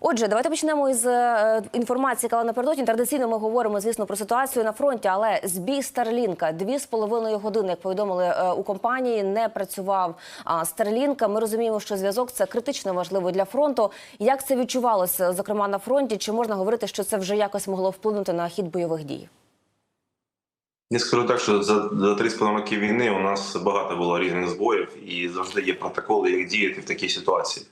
Отже, давайте почнемо із е, інформації, яка напередодні. Традиційно ми говоримо, звісно, про ситуацію на фронті, але збій Старлінка дві з половиною години, як повідомили е, у компанії, не працював Старлінка. Ми розуміємо, що зв'язок це критично важливо для фронту. Як це відчувалося, зокрема на фронті? Чи можна говорити, що це вже якось могло вплинути на хід бойових дій? Я скажу так, що за, за 3,5 роки війни у нас багато було різних збоїв, і завжди є протоколи, як діяти в такій ситуації.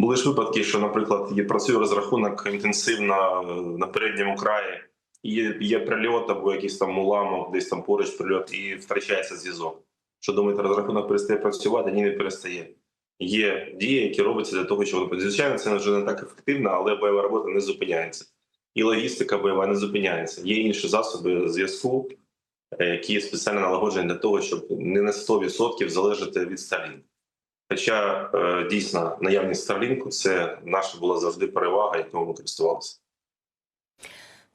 Були ж випадки, що, наприклад, є працює розрахунок інтенсивно е, на передньому краї, є, є прильот або якийсь там уламок, десь там поруч прильот, і втрачається зв'язок. Що думаєте, розрахунок перестає працювати? Ні, не перестає. Є дії, які робляться для того, щоб звичайно це вже не так ефективно, але бойова робота не зупиняється. І логістика бойова не зупиняється. Є інші засоби зв'язку, е, які спеціально налагоджені для того, щоб не на 100% залежати від Starlink. Хоча е, дійсно наявність Starlink – це наша була завжди перевага, якою ми користувалися.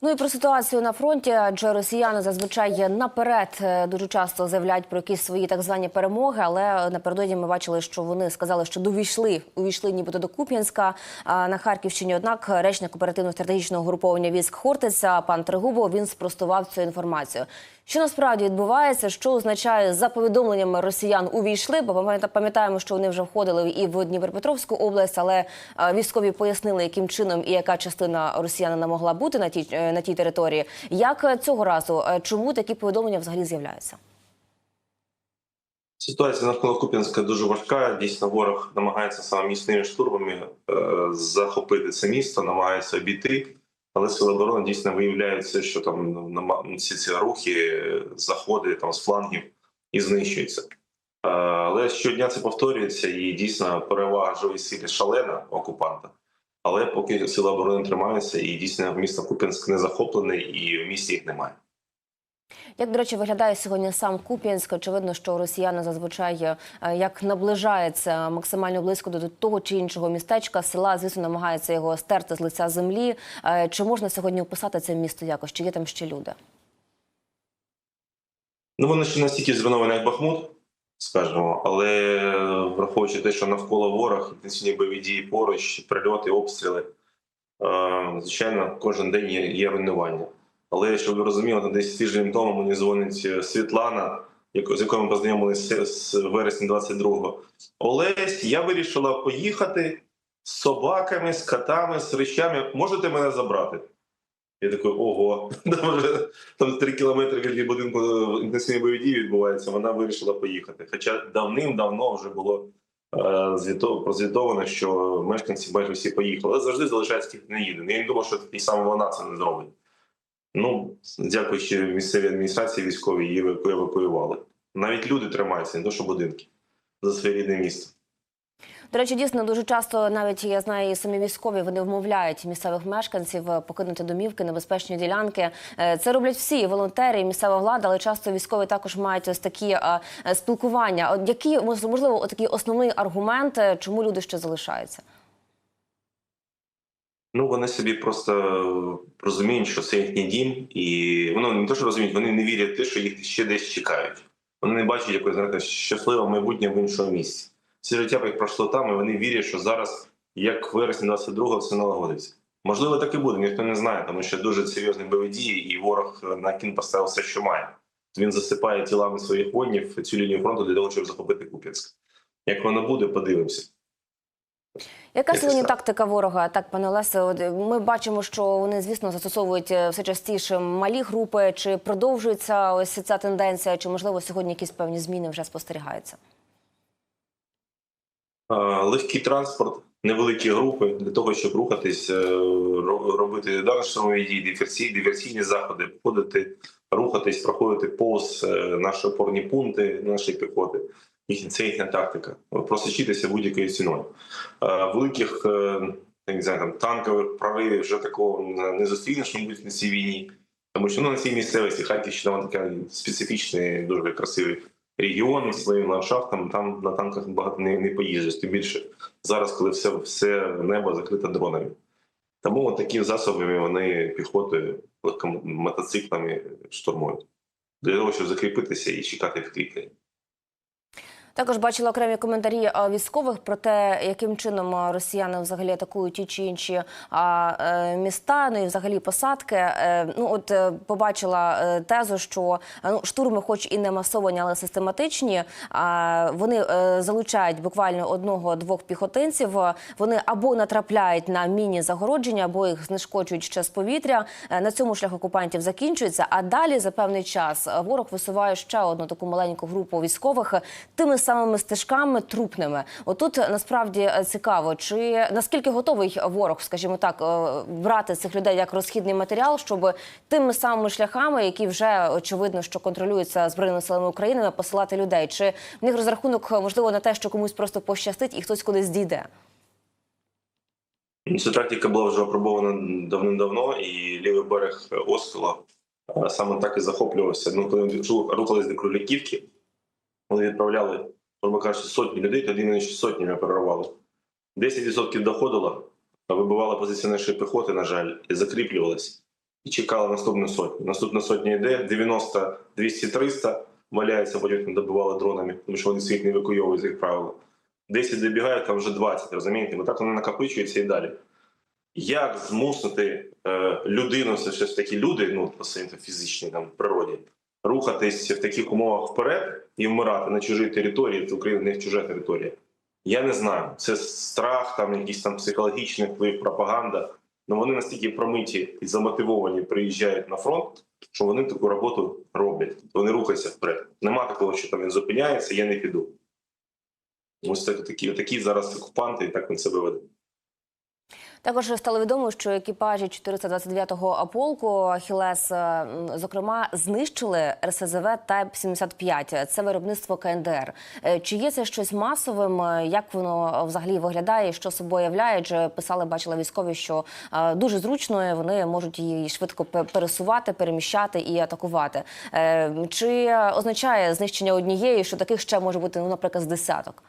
Ну і про ситуацію на фронті, адже росіяни зазвичай наперед е, дуже часто заявляють про якісь свої так звані перемоги. Але напередодні ми бачили, що вони сказали, що довійшли увійшли нібито до Куп'янська на Харківщині. Однак речник оперативно-стратегічного груповання військ Хортиця пан Тригубов він спростував цю інформацію. Що насправді відбувається, що означає за повідомленнями росіян увійшли? Бо пам'ятаємо, що вони вже входили і в Дніпропетровську область, але військові пояснили, яким чином і яка частина росіянина могла бути на тій е, на тій території. Як е, цього разу е, чому такі повідомлення взагалі з'являються? Ситуація навколо Куп'янська дуже важка. Дійсно, ворог намагається саме міцними штурмами захопити це місто, намагається обійти. Але сили оборони дійсно виявляються, що там на нама- всі ці рухи, заходи там з флангів і знищуються. Але щодня це повторюється, і дійсно перевага живої сили шалена окупанта. Але поки сили оборони тримаються, і дійсно місто Купінськ не захоплене, і в місті їх немає. Як до речі, виглядає сьогодні сам Куп'янськ? Очевидно, що росіяни зазвичай е, як наближаються максимально близько до того чи іншого містечка, села, звісно, намагаються його стерти з лиця землі. Е, Чи можна сьогодні описати це місто якось? Чи є там ще люди? Ну, воно ще настільки зруйноване, як Бахмут, скажімо, але враховуючи те, що навколо ворог, інтенсивні бойові дії поруч, прильоти, обстріли, е, звичайно, кожен день є, є руйнування. Але щоб ви розуміли, десь тиждень тому мені дзвонить Світлана, з якою ми познайомилися з вересня 22-го. Олесь, я вирішила поїхати з собаками, з котами, з речами. Можете мене забрати? Я такий, ого, там три кілометри від будинку інтенсивні бойові дії відбуваються. Вона вирішила поїхати. Хоча давним-давно вже було е, прозвітовано, що мешканці майже всі поїхали. Але завжди залишається ті, хто не їде. Ну, Я не думав, що і саме вона це не зробить. Ну, дякуючи місцевій адміністрації військовій, її еваку- евакуювали. Навіть люди тримаються, не то що будинки за своє рідне місто. До речі, дійсно дуже часто навіть я знаю, і самі військові вони вмовляють місцевих мешканців е, покинути домівки, небезпечні ділянки. Е, Це роблять всі волонтери, і місцева влада, але часто військові також мають ось такі е, спілкування. Мож- можливо такий основний аргумент, чому люди ще залишаються? Ну, вони собі просто розуміють, що це їхній дім, і воно не те, що розуміють, вони не вірять в те, що їх ще десь чекають. Вони не бачать якось знаєте, щасливе майбутнє в іншому місці. Все життя їх пройшло там, і вони вірять, що зараз, як в вересні 22-го, все налагодиться. Можливо, так і буде, ніхто не знає, тому що дуже серйозні бойові дії, і ворог на кін поставив все, що має. Він засипає тілами своїх воїнів цю лінію фронту для того, щоб захопити Куп'янськ. Як воно буде, подивимося. Яка сьогодні тактика ворога? Так, пане Олесе, ми бачимо, що вони, звісно, застосовують е, все частіше малі групи. Чи продовжується ось ця тенденція? Чи можливо сьогодні якісь певні зміни вже спостерігаються? Легкий транспорт, невеликі групи для того, щоб рухатись, е, робити дані дії, диверсійні, диверсійні заходи, входити, рухатись, проходити повз е, наші опорні пункти, нашої піхоти. Їхня це їхня тактика. Просочитися будь-якою ціною. Е, Великих е, не знаю, там танкових проривів вже такого не- не зустрінеш, мабуть, на цій війні. Тому що ну, на цій місцевості Харківщина така специфічний, дуже красивий регіон зі своїм ландшафтом. Там на танках багато не, не поїздиш. Тим більше зараз, коли все, все небо закрите дронами. Тому от такі засобами вони піхотою, мотоциклами штурмують. Для того, щоб закріпитися і чекати підкріплення. Також бачила окремі коментарі військових про те, яким чином росіяни взагалі атакують ті чи інші е, міста, ну і взагалі посадки. Е, Ну от е, побачила тезу, що ну, штурми, хоч і не масовані, але систематичні. Вони залучають буквально одного-двох піхотинців. Вони або натрапляють на міні загородження, або їх знешкоджують ще з повітря. На цьому шлях окупантів закінчується. А далі за певний час ворог висуває ще одну таку маленьку групу військових тими самими стежками трупними. Отут е, насправді е, цікаво, чи наскільки готовий ворог, скажімо так, е, брати цих людей як розхідний матеріал, щоб тими самими шляхами, які вже очевидно, що контролюються збройними силами України, посилати людей. Чи в них розрахунок можливо на те, що комусь просто пощастить і хтось кудись дійде? Ця тактика була вже опробована давним-давно, і лівий берег Оскола саме так і захоплювався. Ну, коли рухались до Кроляківки, вони відправляли, можна кажучи, сотні людей, тоді вони ще сотнями перервали. 10% доходило, вибивала позиція нашої піхоти, на жаль, і закріплювалась. І чекала наступну сотню. Наступна сотня йде, 90, 200, 300 валяється, потім добивали дронами, тому що вони своїх не евакуйовують, як правило. 10 добігають, там вже 20, розумієте? Бо так вони накопичуються і далі. Як змусити е, людину, це ж таки люди, ну по своїм там, фізичній природі, рухатись в таких умовах вперед і вмирати на чужій території, це Україна не чужа територія. Я не знаю. Це страх, там якийсь там психологічний вплив, пропаганда. Ну вони настільки промиті і замотивовані приїжджають на фронт, що вони таку роботу роблять. Вони рухаються вперед. Нема такого, що там він зупиняється, я не піду. Ось так, такі, такі зараз окупанти, і так він себе веде. Також стало відомо, що екіпажі 429-го полку Хілес, зокрема, знищили РСЗВ Тайп 75 Це виробництво КНДР. Е, Чи є це щось масовим? Е, Як воно взагалі виглядає? Що собою являє? Адже писали, бачила військові, що е, дуже зручно вони можуть її швидко пересувати, переміщати і атакувати. Чи означає знищення однієї, що таких ще може бути, ну, наприклад, з десяток?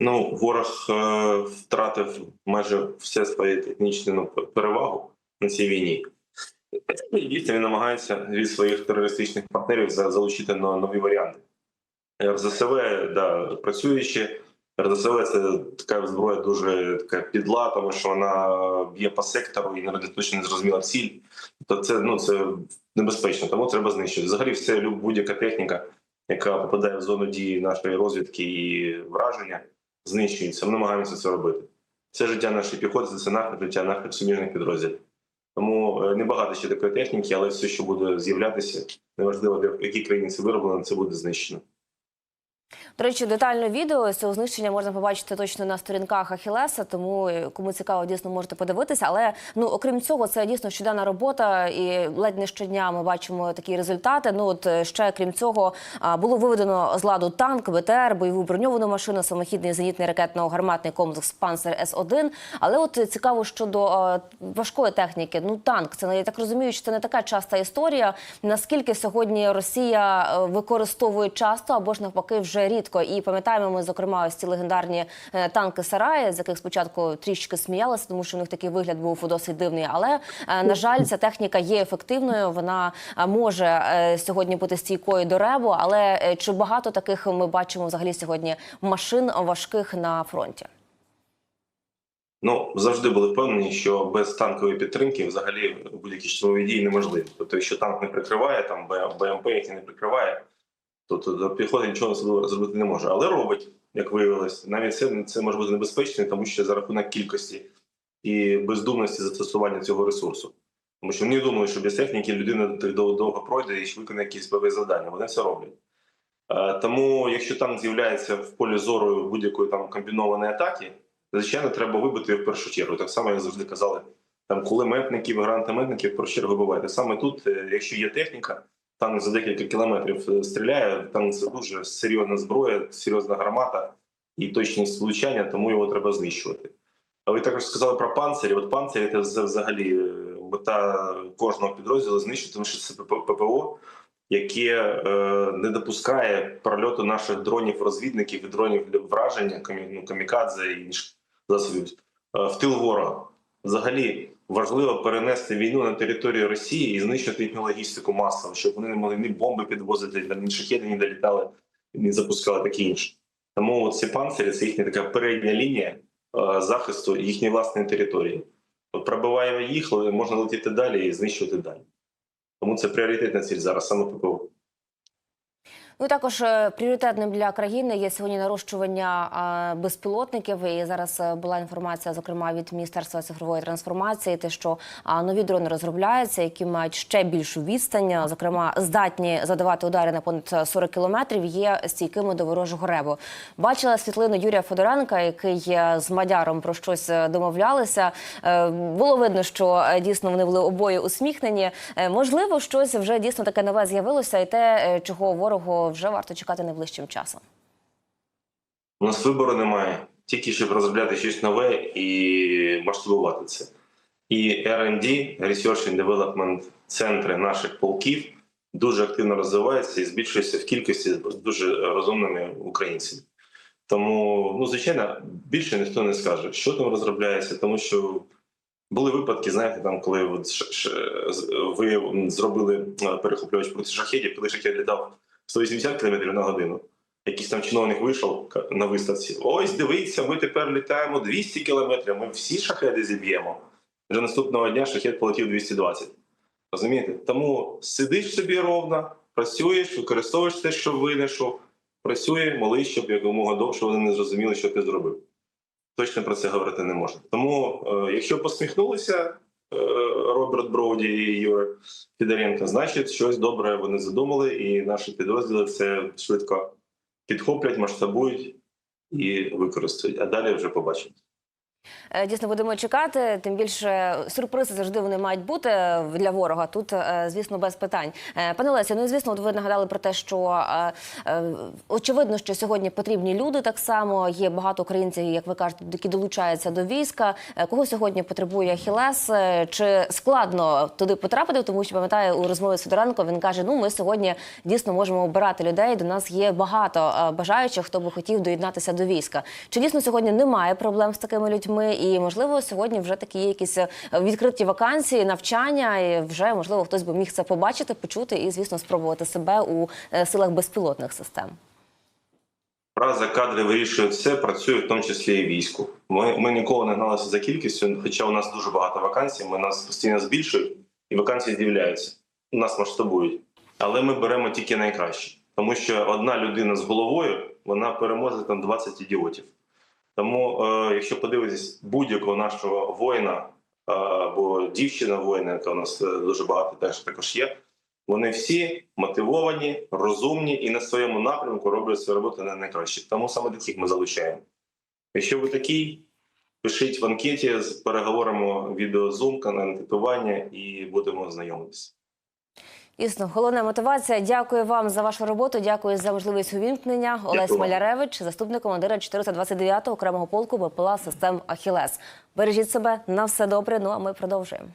Ну, ворог е, втратив майже все своє технічну ну, перевагу на цій війні. І дійсно він намагається від своїх терористичних партнерів залучити на нові варіанти. РЗСВ, да, працюючи, РЗСВ це така зброя дуже така підла, тому що вона б'є по сектору і не точно не зрозуміла ціль. То це ну це небезпечно, тому треба знищити. Взагалі, все будь-яка техніка, яка попадає в зону дії нашої розвідки і враження, знищується. Ми намагаємося це робити. Це життя нашої піхоти, це нахід, життя нахід суміжних підрозділів. Тому е, небагато ще такої техніки, але все, що буде з'являтися, неважливо, в якій країні це вироблено, це буде знищено. До речі, детальне відео з цього знищення можна побачити точно на сторінках Ахілеса, тому е, кому цікаво, дійсно можете подивитися. Але ну окрім цього, це дійсно щоденна робота, і ледь не щодня ми бачимо такі результати. Ну от е, ще крім цього, було виведено з ладу танк, БТР, бойову броньовану машину, самохідний зенітний ракетно-гарматний комплекс Панцер С 1 Але от цікаво щодо важкої техніки. Ну танк, це я так розумію, що це не така часта історія. Наскільки сьогодні Росія е, використовує часто або ж навпаки вже рідко. І пам'ятаємо ми, зокрема, ось ці легендарні е, танки Сараї, з яких спочатку трішки сміялися, тому що у них такий вигляд був досить дивний. Але е, на жаль, ця техніка є ефективною. Вона е, може сьогодні бути стійкою до ребу. Але чи багато таких ми бачимо взагалі сьогодні машин важких на фронті? Ну завжди були впевнені, що без танкової підтримки взагалі будь-які штурмові дії неможливі. Тобто, якщо танк не прикриває, там БМП, який не прикриває, то, то, то піхота нічого особливо зробити не може. Але робить, як виявилось, навіть це, це може бути небезпечно, тому що за рахунок кількості і бездумності застосування цього ресурсу. Тому що вони думають, що без техніки людина довго, пройде і виконає якісь бойові завдання. Вони все роблять. Е, Тому, якщо танк з'являється в полі зору будь-якої там комбінованої атаки, звичайно, треба вибити в першу чергу. Так само, як завжди казали, там кулеметників, гранатометників в першу чергу вибивайте. Саме тут, е, якщо є техніка, танк за декілька кілометрів е, стріляє, танк це дуже серйозна зброя, серйозна гармата і точність влучання, тому його треба знищувати. А ви також сказали про панцирі. От панцирі це взагалі е, мета кожного підрозділу знищити, тому що це ПП- ППО, яке е, не допускає прольоту наших дронів-розвідників і дронів для враження, ну, камікадзе і інших засобів в тил ворога. Взагалі важливо перенести війну на територію Росії і знищити їхню логістику масово, щоб вони не могли ні бомби підвозити, ні шахеди не долітали не запускали таке інше. Тому ці панцирі це їхня така передня лінія е, захисту їхньої власної території. Пробиваємо їх, але можна летіти далі і знищувати далі. Тому це пріоритетна ціль зараз саме ППО. Ну також е, пріоритетним для країни є сьогодні нарощування е, безпілотників. І зараз е, була інформація, зокрема від міністерства цифрової трансформації, те, що нові дрони розробляються, які мають ще більшу відстань, зокрема здатні задавати удари на понад 40 кілометрів. Є стійкими до ворожого ребу. Бачила світлину Юрія Федоренка, який е, з мадяром про щось е, домовлялися. Е, Було видно, що е, дійсно вони були обоє усміхнені. Е, Можливо, щось вже дійсно таке нове з'явилося, і те, е, чого ворогу вже варто чекати найближчим часом. У нас вибору немає, тільки щоб розробляти щось нове і масштабувати це. І R&D, Research and Development центри наших полків дуже активно розвиваються і збільшуються в кількості з дуже розумними українцями. Тому, ну, звичайно, більше ніхто не скаже, що там розробляється, тому що були випадки, знаєте, там, коли от ви зробили е, перехоплювач проти шахедів, коли шахет літав 180 км на годину якийсь там чиновник вийшов на виставці. Ось дивіться, ми тепер літаємо 200 кілометрів. Ми всі шахеди зіб'ємо. Вже наступного дня шахет полетів 220. Розумієте? Тому сидиш собі ровно, працюєш, використовуєш те, що винайшов, працює, молись, щоб якомога довше вони не зрозуміли, що ти зробив. Точно про це говорити не можна. Тому, е, якщо посміхнулися Роберт Броуді і Юра Федоренко, значить щось добре вони задумали, і наші підрозділи це швидко підхоплять, масштабують і використають. А далі вже побачимо. Е, Дійсно, будемо чекати. Тим більше сюрпризи завжди вони мають бути для ворога. Тут, е, звісно, без питань. Е, Пане Лесі, ну і звісно, от ви нагадали про те, що очевидно, що сьогодні потрібні люди. Так само є багато українців, як ви кажете, які долучаються до війська. Кого сьогодні потребує Хілес? Чи складно туди потрапити? Тому що пам'ятаю у розмові з Федоренко він каже: Ну, ми сьогодні дійсно можемо обирати людей. До нас є багато бажаючих, хто би хотів доєднатися до війська. Чи дійсно сьогодні немає проблем з такими людьми? І можливо, сьогодні вже такі є якісь е, відкриті вакансії, навчання, і вже можливо хтось би міг це побачити, почути і, звісно, спробувати себе у е, силах безпілотних систем. Фраза кадри вирішують все, працює в тому числі і війську. Ми, ми ніколи не гналися за кількістю, хоча у нас дуже багато вакансій, ми нас постійно збільшують, і вакансії з'являються. Нас масштабують. Але ми беремо тільки найкраще, тому що одна людина з головою вона переможе там 20 ідіотів. Тому, е, якщо подивитись будь-якого нашого воїна е, або дівчина воїна, яка у нас е, дуже багато теж також є, вони всі мотивовані, розумні і на своєму напрямку роблять свою роботу на найкраще. Тому саме таких ми залучаємо. Якщо ви такий, пишіть в анкеті, з- переговоримо відеозум, анкетування і будемо знайомитися. Дійсно, головна мотивація. Дякую вам за вашу роботу. Дякую за можливість увімкнення. Олесь Дякую. Маляревич, заступник командира 429-го окремого полку БПЛА систем Ахілес. Бережіть себе на все добре. Ну а ми продовжуємо.